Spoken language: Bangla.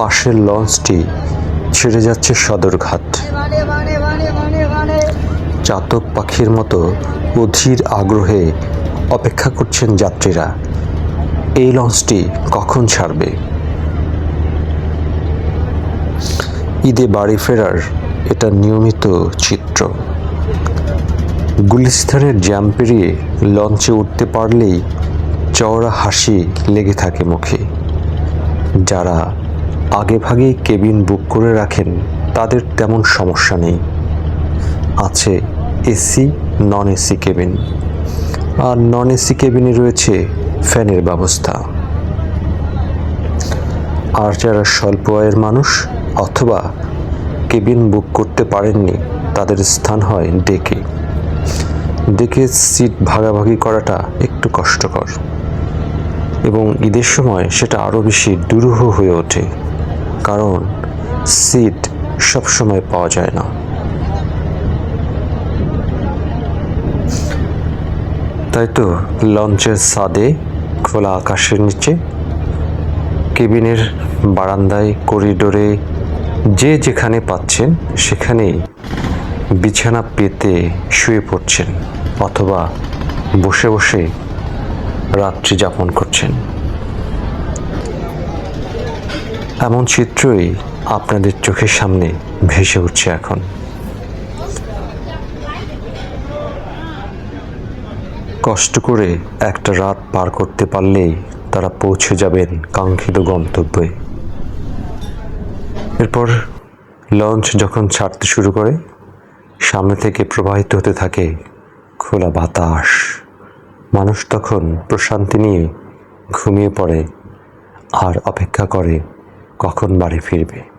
পাশের লঞ্চটি ছেড়ে যাচ্ছে সদরঘাট। চাতক পাখির মতো অধীর আগ্রহে অপেক্ষা করছেন যাত্রীরা। এই লঞ্চটি কখন ছাড়বে? ঈদে বাড়ি ফেরার এটা নিয়মিত চিত্র। গুলিস্তানের জ্যাম পেরিয়ে লঞ্চে উঠতে পারলেই চওড়া হাসি লেগে থাকে মুখে। যারা আগে ভাগেই কেবিন বুক করে রাখেন, তাদের তেমন সমস্যা নেই। আছে এসি নন এসি কেবিন। আর নন এসি কেবিনে রয়েছে ফ্যানের ব্যবস্থা। আর যারা স্বল্প আয়ের মানুষ অথবা কেবিন বুক করতে পারেননি, তাদের স্থান হয় ডেকে। ডেকে সিট ভাগাভাগি করাটা একটু কষ্টকর। এবং ঈদের সময় সেটা আরও বেশি দুরূহ হয়ে ওঠে। কারণ সিট সবসময় পাওয়া যায় না। তাই তো লঞ্চের সাদে খোলা আকাশের নিচে, কেবিনের বারান্দায়, করিডোরে যে যেখানে পাচ্ছেন সেখানেই বিছানা পেতে শুয়ে পড়ছেন অথবা বসে বসে রাত্রি যাপন করছেন। এমন চিত্রই আপনাদের চোখের সামনে ভেসে উঠছে এখন। কষ্ট করে একটা রাত পার করতে পারলেই তারা পৌঁছে যাবেন কাঙ্ক্ষিত গন্তব্যে। এরপর লঞ্চ যখন ছাড়তে শুরু করে, সামনে থেকে প্রবাহিত হতে থাকে খোলা বাতাস। মানুষ তখন প্রশান্তি নিয়ে ঘুমিয়ে পড়ে আর অপেক্ষা করে। কখন বাড়ি ফিরবে?